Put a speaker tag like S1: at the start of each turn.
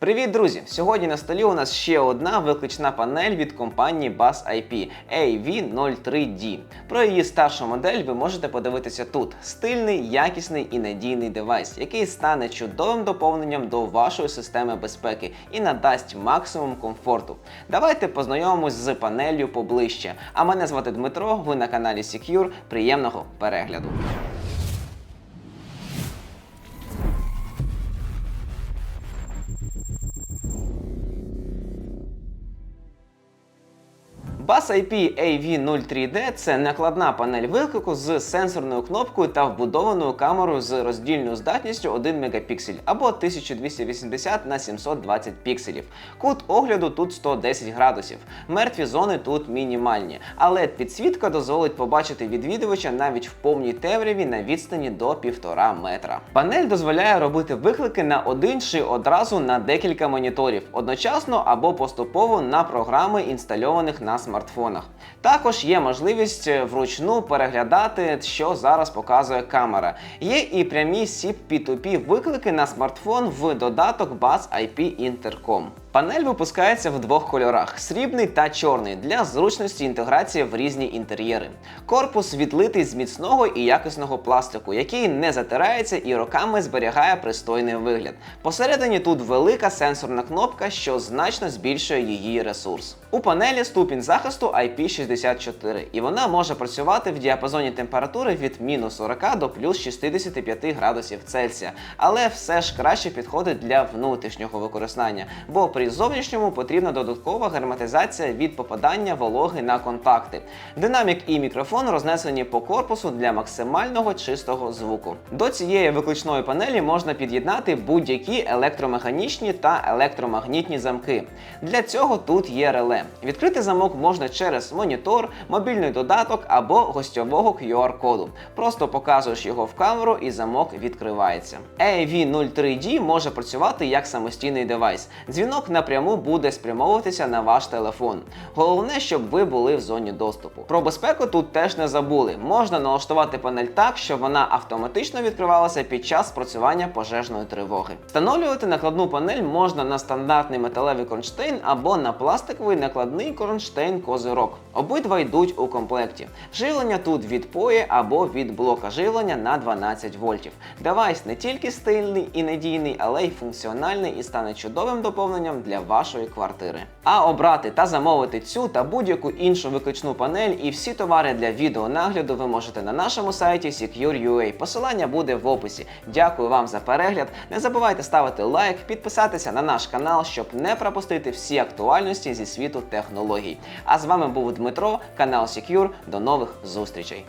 S1: Привіт, друзі! Сьогодні на столі у нас ще одна виключна панель від компанії Buzz IP AV03D. Про її старшу модель ви можете подивитися тут. Стильний, якісний і надійний девайс, який стане чудовим доповненням до вашої системи безпеки і надасть максимум комфорту. Давайте познайомимось з панелью поближче. А мене звати Дмитро. Ви на каналі Secure. Приємного перегляду. Bus IP AV03D це накладна панель виклику з сенсорною кнопкою та вбудованою камерою з роздільною здатністю 1 мегапіксель або 1280 на 720 пікселів. Кут огляду тут 110 градусів. Мертві зони тут мінімальні, але підсвітка дозволить побачити відвідувача навіть в повній темряві на відстані до 1,5 метра. Панель дозволяє робити виклики на один чи одразу на декілька моніторів, одночасно або поступово на програми, інстальованих на смартфонах. Також є можливість е, вручну переглядати, що зараз показує камера. Є і прямі SIP P2P виклики на смартфон в додаток Buzz IP Intercom. Панель випускається в двох кольорах: срібний та чорний для зручності інтеграції в різні інтер'єри. Корпус відлитий з міцного і якісного пластику, який не затирається і роками зберігає пристойний вигляд. Посередині тут велика сенсорна кнопка, що значно збільшує її ресурс. У панелі ступінь захисту IP64, і вона може працювати в діапазоні температури від мінус 40 до плюс 65 градусів Цельсія, але все ж краще підходить для внутрішнього використання, бо при зовнішньому потрібна додаткова герметизація від попадання вологи на контакти. Динамік і мікрофон рознесені по корпусу для максимального чистого звуку. До цієї виключної панелі можна під'єднати будь-які електромеханічні та електромагнітні замки. Для цього тут є реле. Відкрити замок можна через монітор, мобільний додаток або гостьового QR-коду. Просто показуєш його в камеру і замок відкривається. AV03D може працювати як самостійний девайс. Дзвінок напряму буде спрямовуватися на ваш телефон. Головне, щоб ви були в зоні доступу. Про безпеку тут теж не забули. Можна налаштувати панель так, щоб вона автоматично відкривалася під час спрацювання пожежної тривоги. Встановлювати накладну панель можна на стандартний металевий кронштейн або на пластиковий накладний кронштейн козирок. Обидва йдуть у комплекті. Живлення тут від POE або від блока живлення на 12 вольтів. Девайс не тільки стильний і надійний, але й функціональний і стане чудовим доповненням для вашої квартири. А обрати та замовити цю та будь-яку іншу виключну панель і всі товари для відеонагляду ви можете на нашому сайті Secure.ua. Посилання буде в описі. Дякую вам за перегляд. Не забувайте ставити лайк, підписатися на наш канал, щоб не пропустити всі актуальності зі світу технологій. А з вами був Дмитро, канал Secure. До нових зустрічей.